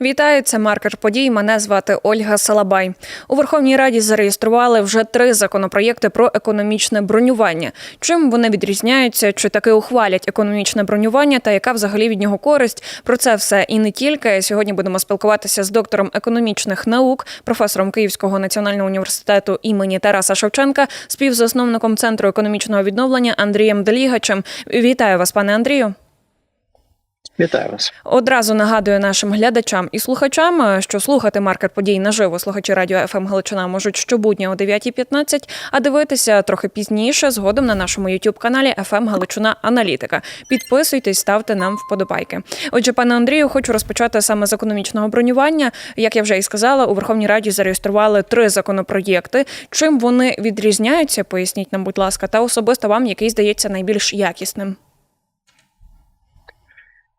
Вітаю, це маркер подій. Мене звати Ольга Салабай. У Верховній Раді зареєстрували вже три законопроєкти про економічне бронювання. Чим вони відрізняються, чи таки ухвалять економічне бронювання, та яка взагалі від нього користь? Про це все і не тільки. Сьогодні будемо спілкуватися з доктором економічних наук, професором Київського національного університету імені Тараса Шевченка, співзасновником центру економічного відновлення Андрієм Делігачем. Вітаю вас, пане Андрію. Вітаю вас. Одразу нагадую нашим глядачам і слухачам, е, що слухати маркер подій наживо слухачі радіо ФМ Галичина можуть щобудня о 9.15, а дивитися трохи пізніше згодом на нашому youtube каналі ФМ Галичина Аналітика. Підписуйтесь, ставте нам вподобайки. Отже, пане Андрію, хочу розпочати саме з економічного бронювання. Як я вже і сказала, у Верховній Раді зареєстрували три законопроєкти. Чим вони відрізняються? Поясніть нам, будь ласка, та особисто вам, який здається найбільш якісним.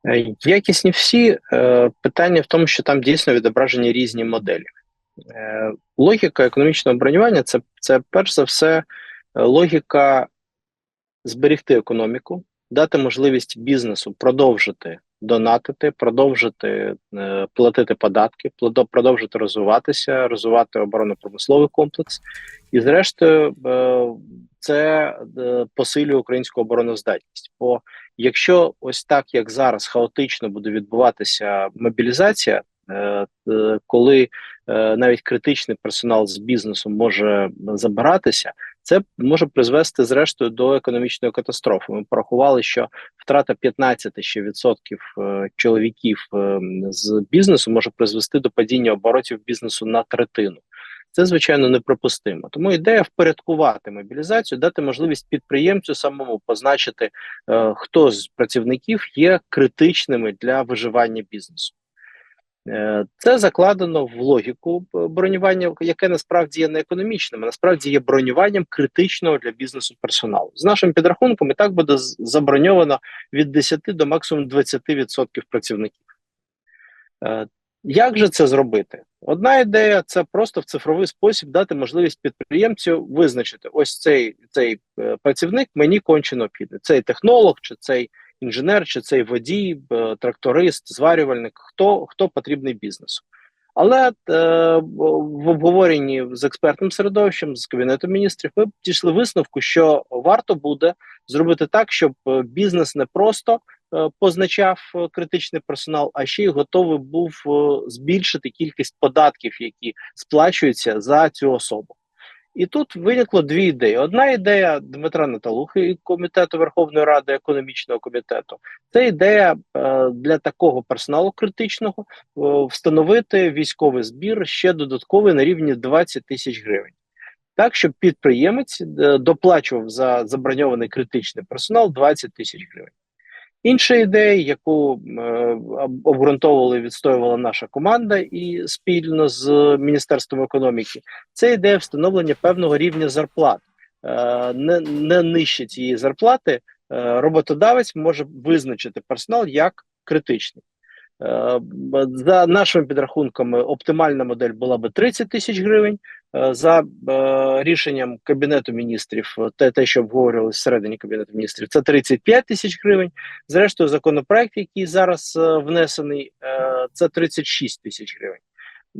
Е, Якісні всі Е, питання в тому, що там дійсно відображені різні моделі. Е, Логіка економічного бронювання це, це перш за все е, логіка зберегти економіку, дати можливість бізнесу продовжити донатити, продовжити е, платити податки, продовжити розвиватися, розвивати оборонно-промисловий комплекс. І, зрештою, е, це е, посилює українську обороноздатність. Бо якщо ось так, як зараз, хаотично буде відбуватися мобілізація, е, е, коли навіть критичний персонал з бізнесу може забиратися, це може призвести зрештою до економічної катастрофи. Ми порахували, що втрата 15 ще відсотків чоловіків е, з бізнесу може призвести до падіння оборотів бізнесу на третину. Це звичайно неприпустимо. Тому ідея впорядкувати мобілізацію, дати можливість підприємцю самому позначити, е, хто з працівників є критичними для виживання бізнесу. Е, Це закладено в логіку бронювання, яке насправді є не економічним, а насправді є бронюванням критичного для бізнесу персоналу. З нашим підрахунком і так буде заброньовано від 10 до максимум 20% працівників. Як же це зробити? Одна ідея це просто в цифровий спосіб дати можливість підприємцю визначити: ось цей, цей е, працівник мені конче необхідний. Цей технолог, чи цей інженер, чи цей водій, е, тракторист, зварювальник, хто, хто потрібний бізнесу. Але е, в обговоренні з експертним середовищем, з кабінетом міністрів, ми дійшли висновку, що варто буде зробити так, щоб е, бізнес не просто позначав е, критичний персонал, а ще й готовий був е, збільшити кількість податків, які сплачуються за цю особу. І тут виникло дві ідеї. Одна ідея Дмитра Наталухи і комітету Верховної Ради економічного комітету. Це ідея е, для такого персоналу критичного е, встановити військовий збір ще додатковий на рівні 20 тисяч гривень. Так, щоб підприємець е, доплачував за заброньований критичний персонал 20 тисяч гривень. Інша ідея, яку обґрунтовували обґрунтовувала і відстоювала наша команда і спільно з Міністерством економіки, це ідея встановлення певного рівня зарплат. Е, не, не нижче цієї зарплати е, роботодавець може визначити персонал як критичний. Е, За нашими підрахунками, оптимальна модель була би 30 тисяч гривень. Е, За е, рішенням Кабінету міністрів, е, те, те, що обговорювалося всередині Кабінету міністрів, це 35 тисяч гривень. Зрештою, законопроект, який зараз е, внесений, е, це 36 тисяч гривень.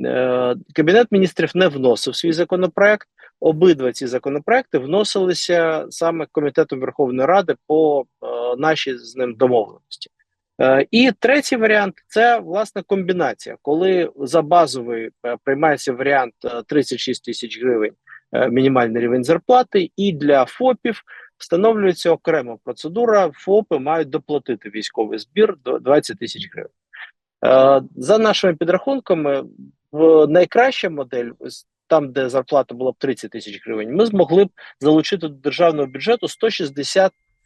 Е, Кабінет міністрів не вносив свій законопроект. Обидва ці законопроекти вносилися саме комітетом Верховної Ради по е, нашій з ним домовленості. Е, І третій варіант це власне комбінація, коли за базовий е, приймається варіант е, 36 тисяч гривень е, мінімальний рівень зарплати, і для ФОПів встановлюється окрема процедура. ФОПи мають доплатити військовий збір до 20 тисяч гривень. Е, За нашими підрахунками, в найкраща модель, там, де зарплата була б 30 тисяч гривень, ми змогли б залучити до державного бюджету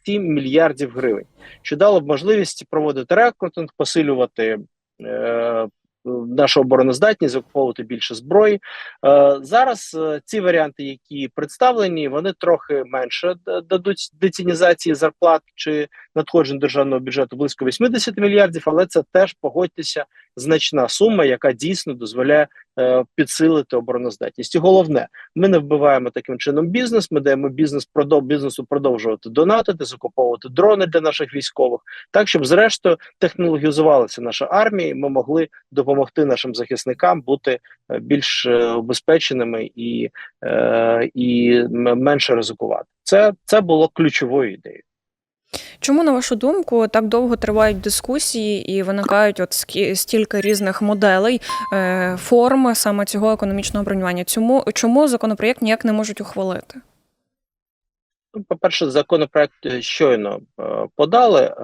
167 мільярдів гривень, що дало б можливість проводити рекрутинг, посилювати е, нашу обороноздатність, закуповувати більше зброї. Е, зараз е, ці варіанти, які представлені, вони трохи менше дадуть децінізації зарплат чи надходжень державного бюджету близько 80 мільярдів, але це теж погодьтеся значна сума, яка дійсно дозволяє е, підсилити обороноздатність. І головне, ми не вбиваємо таким чином бізнес. Ми даємо бізнес продов бізнесу продовжувати донатити, закуповувати дрони для наших військових, так щоб зрештою технологізувалася наша армія, і ми могли допомогти нашим захисникам бути е, більш е, обезпеченими і, е, і менше ризикувати. Це, це було ключовою ідеєю. Чому, на вашу думку, так довго тривають дискусії і виникають от стільки різних моделей, е, форм саме цього економічного бронювання? Чому, чому законопроєкт ніяк не можуть ухвалити? Ну, по-перше, законопроект е, щойно е, подали.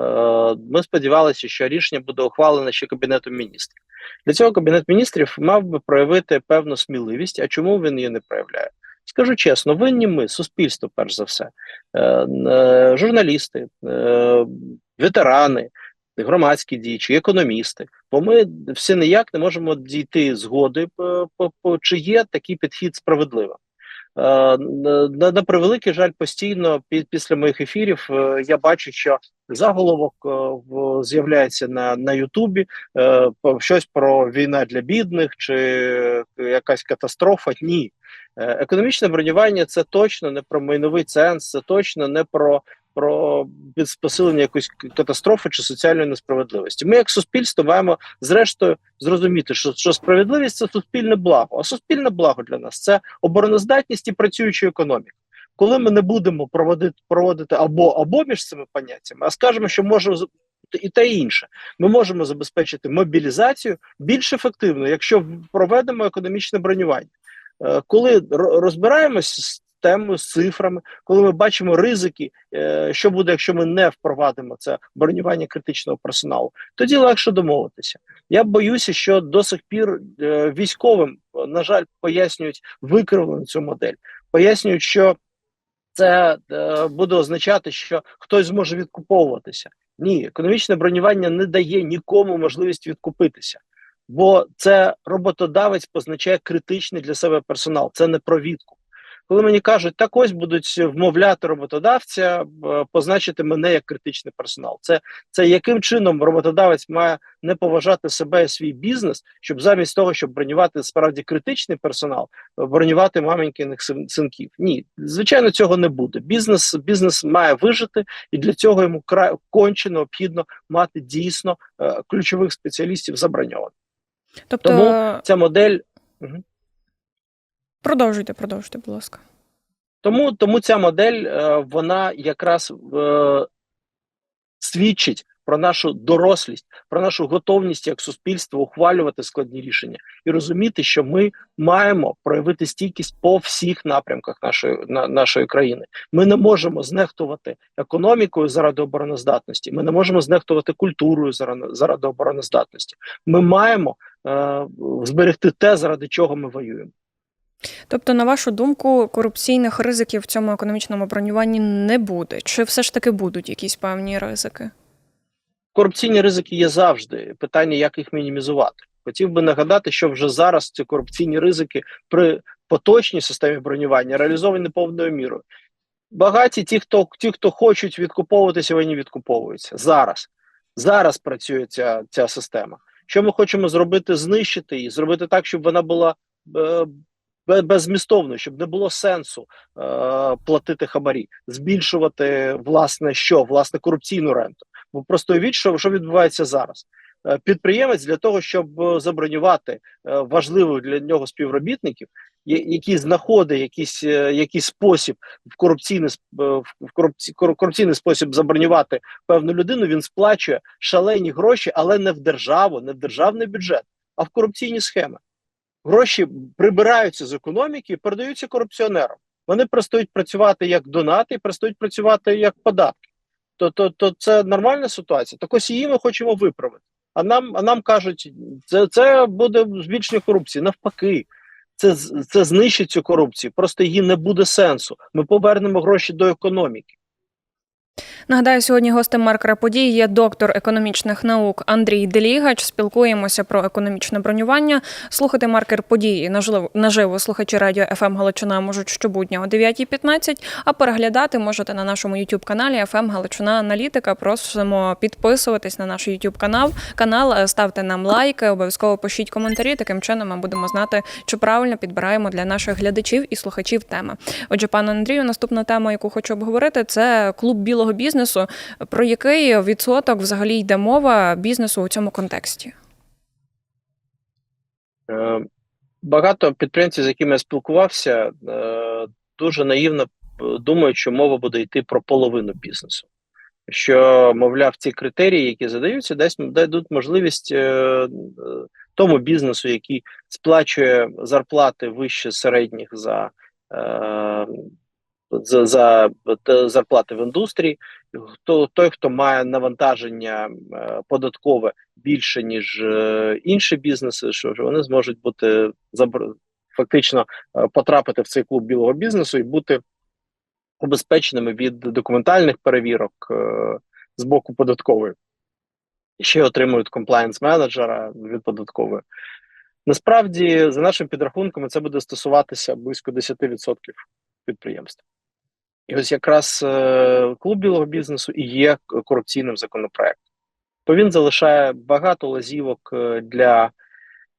Ми сподівалися, що рішення буде ухвалене ще кабінетом міністрів. Для цього кабінет міністрів мав би проявити певну сміливість. А чому він її не проявляє? Скажу чесно, винні ми, суспільство, перш за все, е, е, журналісти, е, ветерани, громадські діячі, економісти. Бо ми всі ніяк не можемо дійти згоди, чи є такий підхід справедливим. Е, на, на превеликий жаль, постійно під після моїх ефірів е, я бачу, що заголовок е, з'являється на, на Ютубі щось про війна для бідних чи якась катастрофа. Ні, економічне бронювання це точно не про майновий ценз, це точно не про. Про посилення якоїсь катастрофи чи соціальної несправедливості. Ми, як суспільство, маємо зрештою зрозуміти, що, що справедливість це суспільне благо. А суспільне благо для нас це обороноздатність і працююча економіка. Коли ми не будемо проводити проводити або або між цими поняттями, а скажемо, що може і те і інше, ми можемо забезпечити мобілізацію більш ефективно, якщо проведемо економічне бронювання. Е, Коли ро- розбираємось темою, з цифрами, коли ми бачимо ризики, е, що буде, якщо ми не впровадимо це бронювання критичного персоналу, тоді легше домовитися. Я боюся, що до сих пір е, військовим, на жаль, пояснюють викривлену цю модель, пояснюють, що це е, буде означати, що хтось зможе відкуповуватися. Ні, економічне бронювання не дає нікому можливість відкупитися, бо це роботодавець позначає критичний для себе персонал. Це не про відкуп. Коли мені кажуть, так ось будуть вмовляти роботодавця е, позначити мене як критичний персонал. Це, це яким чином роботодавець має не поважати себе і свій бізнес, щоб замість того, щоб бронювати справді критичний персонал, бронювати маменькиних синків. Ні, звичайно, цього не буде. Бізнес бізнес має вижити, і для цього йому край конче необхідно мати дійсно е, ключових спеціалістів заброньованих. Тобто, Тому Ця модель продовжуйте, продовжуйте, будь ласка. Тому, тому ця модель е, вона якраз е, свідчить про нашу дорослість, про нашу готовність як суспільство ухвалювати складні рішення і розуміти, що ми маємо проявити стійкість по всіх напрямках нашої на, нашої країни. Ми не можемо знехтувати економікою заради обороноздатності. Ми не можемо знехтувати культурою заради, заради обороноздатності. Ми маємо е, зберегти те, заради чого ми воюємо. Тобто, на вашу думку, корупційних ризиків в цьому економічному бронюванні не буде? Чи все ж таки будуть якісь певні ризики? корупційні ризики є завжди. Питання, як їх мінімізувати. Хотів би нагадати, що вже зараз ці корупційні ризики при поточній системі бронювання реалізовані повною мірою. Багаті ті, хто ті, хто хочуть відкуповуватися, вони відкуповуються зараз. Зараз працює ця, ця система. Що ми хочемо зробити? Знищити її, зробити так, щоб вона була е, бе- беззмістовною, щоб не було сенсу е, платити хабарі, збільшувати власне що? Власне корупційну ренту. Бо просто уявіть, що, що відбувається зараз. Е, Підприємець для того, щоб е, забронювати е, важливих для нього співробітників, я- який знаходить якийсь, якийсь спосіб в корупційний в корупці, корупційний спосіб забронювати певну людину, він сплачує шалені гроші, але не в державу, не в державний бюджет, а в корупційні схеми. Гроші прибираються з економіки і передаються корупціонерам. Вони перестають працювати як донати, і перестають працювати як податки. То, то, то це нормальна ситуація. Так ось її ми хочемо виправити. А нам, а нам кажуть, це, це буде збільшення корупції. Навпаки, це, це знищить цю корупцію. Просто її не буде сенсу. Ми повернемо гроші до економіки. Нагадаю, сьогодні гостем маркера подій є доктор економічних наук Андрій Делігач. Спілкуємося про економічне бронювання. Слухати маркер події наживо, наживо слухачі радіо ФМ Галичина можуть щобудня о 9.15, а переглядати можете на нашому youtube каналі ФМ Галичина Аналітика. Просимо підписуватись на наш youtube канал. Канал ставте нам лайки, обов'язково пишіть коментарі. Таким чином ми будемо знати, чи правильно підбираємо для наших глядачів і слухачів теми. Отже, пане Андрію, наступна тема, яку хочу обговорити, це клуб білого бізнесу. Про який відсоток взагалі йде мова бізнесу у цьому контексті? Е, Багато підприємців, з якими я спілкувався, е, дуже наївно е, думають, що мова буде йти про половину бізнесу. Що, мовляв, ці критерії, які задаються, десь дадуть можливість тому бізнесу, який сплачує зарплати вище середніх за, за, за зарплати в індустрії, хто той, хто має навантаження е, податкове більше ніж е, інші бізнеси, що вони зможуть бути фактично е, потрапити в цей клуб білого бізнесу і бути убезпеченими від документальних перевірок з боку податкової. Ще отримують комплаєнс менеджера від податкової. Насправді, за нашими підрахунками, це буде стосуватися близько 10% підприємств. І ось якраз е, клуб білого бізнесу і є корупційним законопроектом. То він залишає багато лазівок е, для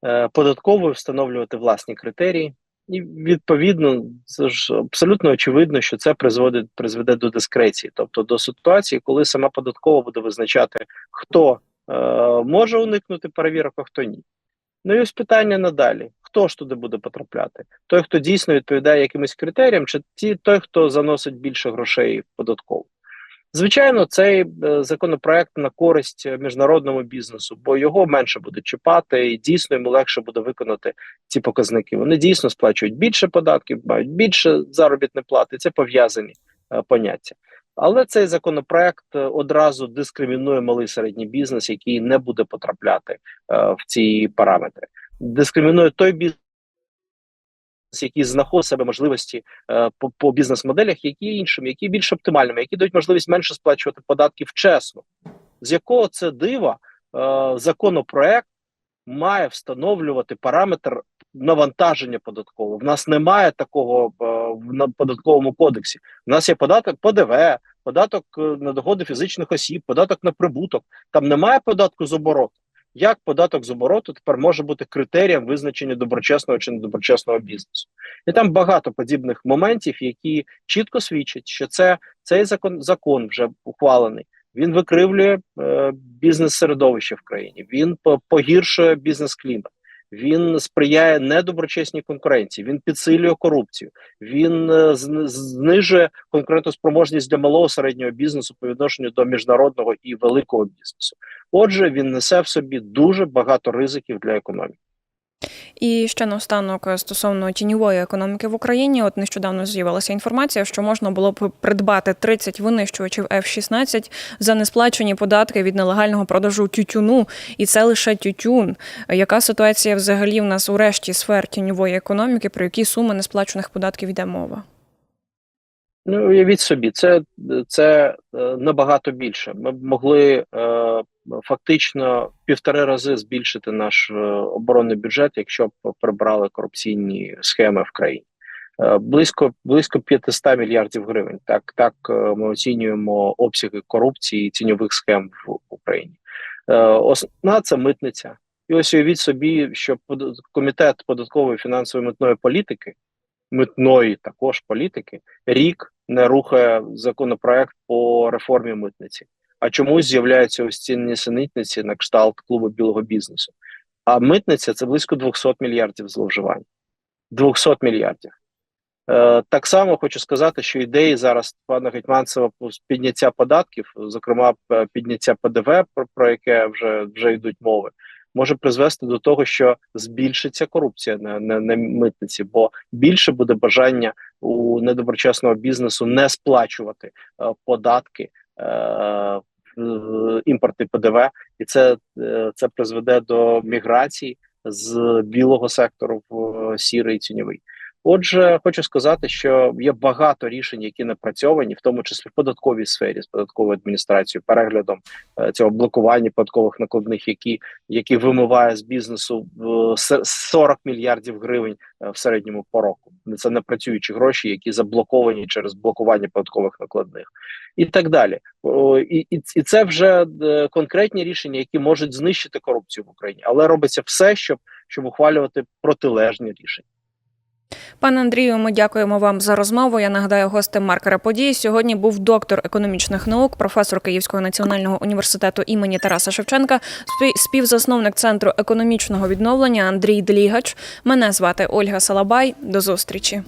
е, податкової встановлювати власні критерії, і відповідно це ж абсолютно очевидно, що це призводить призведе до дискреції, тобто до ситуації, коли сама податкова буде визначати, хто е, може уникнути перевірок, а хто ні. Ну і ось питання надалі: хто ж туди буде потрапляти? Той, хто дійсно відповідає якимось критеріям, чи ті, той, хто заносить більше грошей в податкову. Звичайно, цей е, законопроект на користь міжнародному бізнесу, бо його менше буде чіпати, і дійсно йому легше буде виконати ці показники. Вони дійсно сплачують більше податків, мають більше заробітної плати. Це пов'язані е, поняття. Але цей законопроект е, одразу дискримінує малий середній бізнес, який не буде потрапляти в ці параметри. Дискримінує той бізнес, який знаходить себе можливості е, по, по бізнес-моделях, які іншими, які більш оптимальними, які дають можливість менше сплачувати податків чесно. З якого це дива е, законопроект має встановлювати параметр навантаження податкового. В нас немає такого е, в податковому кодексі. У нас є податок ПДВ, податок е, на доходи фізичних осіб, податок на прибуток. Там немає податку з обороту. Як податок з обороту тепер може бути критерієм визначення доброчесного чи недоброчесного бізнесу? І там багато подібних моментів, які чітко свідчать, що це цей закон закон вже ухвалений. Він викривлює е, бізнес-середовище в країні. Він по- погіршує бізнес-клімат. Він сприяє недоброчесній конкуренції. Він підсилює корупцію. Він е, зни- знижує конкурентоспроможність для малого середнього бізнесу по відношенню до міжнародного і великого бізнесу. Отже, він несе в собі дуже багато ризиків для економіки. І ще наостанок е, стосовно тіньової економіки в Україні. От нещодавно з'явилася інформація, що можна було б придбати 30 винищувачів F-16 за несплачені податки від нелегального продажу тютюну, і це лише тютюн. Яка ситуація взагалі в нас у решті сфер тіньової економіки, про які суми несплачених податків йде мова? Ну, уявіть собі, це, це е, набагато більше. Ми б могли е, фактично півтори рази збільшити наш е, оборонний бюджет, якщо б прибрали корупційні схеми в країні. Е, близько близько 500 мільярдів гривень. Так, так е, ми оцінюємо обсяги корупції і тіньових схем в Україні. Е, Основна це митниця. І ось уявіть собі, що комітет податкової фінансової митної політики, митної також політики, рік не рухає законопроект по реформі митниці. А чомусь з'являються ось ці несенітниці на кшталт клубу білого бізнесу. А митниця це близько 200 мільярдів зловживань. 200 мільярдів. Е, так само хочу сказати, що ідеї зараз пана Гетьманцева підняття податків, зокрема підняття ПДВ, про, про яке вже, вже йдуть мови, може призвести до того, що збільшиться корупція на, на, на митниці, бо більше буде бажання у недоброчесного бізнесу не сплачувати е, податки, е, імпорти ПДВ, і це, е, це призведе до міграції з білого сектору в е, сірий тіньовий. Отже, хочу сказати, що є багато рішень, які напрацьовані, в тому числі в податковій сфері з податковою адміністрацією, переглядом е, цього блокування податкових накладних, які які вимиває з бізнесу в 40 мільярдів гривень е, в середньому по року. Це не працюючі гроші, які заблоковані через блокування податкових накладних, і так далі. І, і, і це вже е, конкретні рішення, які можуть знищити корупцію в Україні, але робиться все, щоб, щоб ухвалювати протилежні рішення. Пане Андрію, ми дякуємо вам за розмову. Я нагадаю, гостем маркера події сьогодні був доктор економічних наук, професор Київського національного університету імені Тараса Шевченка, спі- співзасновник центру економічного відновлення Андрій Длігач. Мене звати Ольга Салабай. До зустрічі.